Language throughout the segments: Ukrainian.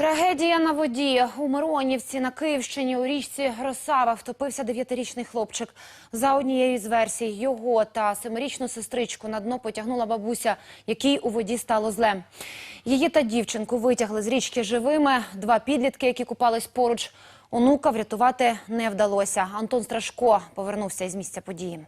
Трагедія на воді. У Миронівці на Київщині у річці Росава втопився дев'ятирічний хлопчик. За однією з версій, його та семирічну сестричку на дно потягнула бабуся, якій у воді стало зле. Її та дівчинку витягли з річки живими. Два підлітки, які купались поруч. Онука врятувати не вдалося. Антон Страшко повернувся із місця події.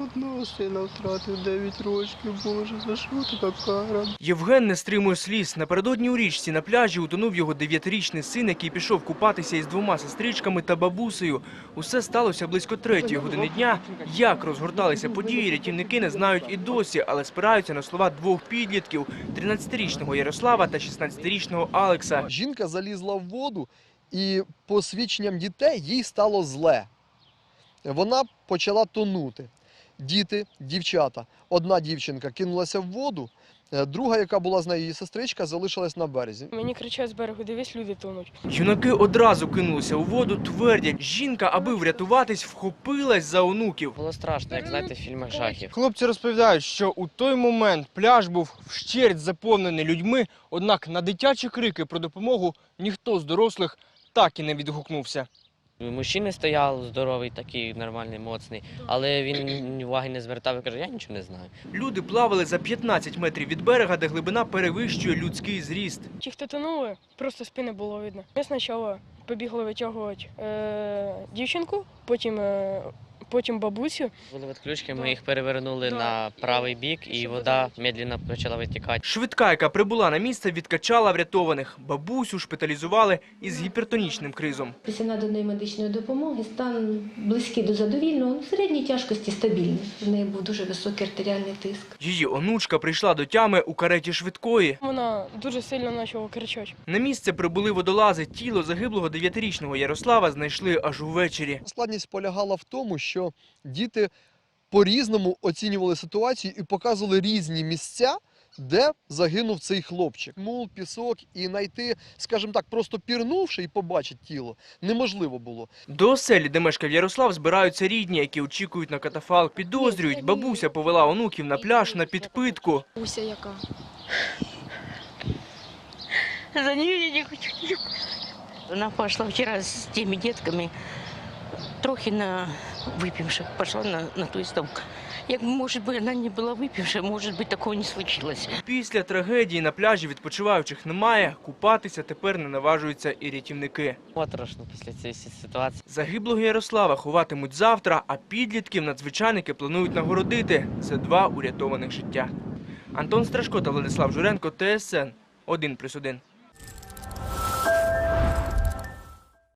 Одного сина втратив 9 років, боже, за що така кара? Євген не стримує сліз. Напередодні у річці на пляжі утонув його дев'ятирічний син, який пішов купатися із двома сестричками та бабусею. Усе сталося близько третьої години дня. Як розгорталися події, рятівники не знають і досі, але спираються на слова двох підлітків – 13-річного Ярослава та 16-річного Алекса. Жінка залізла в воду, і по свідченням дітей їй стало зле. Вона почала тонути. Діти, дівчата. Одна дівчинка кинулася в воду, е, друга, яка була з нею її сестричка, залишилась на березі. Мені кричать з берегу, дивись, люди тонуть. Юнаки одразу кинулися у воду, твердять, жінка, аби врятуватись, вхопилась за онуків. Було страшно, як знаєте, в фільмах жахів. Хлопці розповідають, що у той момент пляж був вщерть заповнений людьми, однак на дитячі крики про допомогу ніхто з дорослих так і не відгукнувся. Мужчина стояв здоровий, такий нормальний, моцний, але він уваги не звертав і каже, я нічого не знаю. Люди плавали за 15 метрів від берега, де глибина перевищує людський зріст. Ті, хто тонули, просто спини було видно. Ми спочатку побігли витягувати е, дівчинку, потім, е, потім бабусю. Були відключки, ми їх перевернули Да. на правий бік, і вода медленно почала витікати. Швидка, яка прибула на місце, відкачала врятованих. Бабусю шпиталізували із гіпертонічним кризом. Після наданої медичної допомоги стан близький до задовільного, ну, середньої тяжкості стабільний. В неї був дуже високий артеріальний тиск. Її онучка прийшла до тями у кареті швидкої. Вона дуже сильно почала кричати. На місце прибули водолази. Тіло загиблого дев'ятирічного Ярослава знайшли аж увечері. Складність полягала в тому, що діти по-різному оцінювали ситуацію і показували різні місця, де загинув цей хлопчик. Мул, пісок і знайти, скажімо так, просто пірнувши і побачити тіло, неможливо було. До оселі, де мешкав Ярослав, збираються рідні, які очікують на катафалк. Підозрюють, бабуся повела онуків на пляж на підпитку. Уся яка. За нее я не хочу. Она пошла вчера с теми детками, трохи на выпивших, пошла на, на ту ставку. Як, может быть, она не была выпившая, может быть, такого не случилось. Після трагедії на пляжі відпочиваючих немає. Купатися тепер не наважуються і рятівники. Моторошно після цієї ситуації. Загиблого Ярослава ховатимуть завтра, а підлітків надзвичайники планують нагородити за два урятованих життя. Антон Страшко та Владислав Журенко, ТСН 1+,1.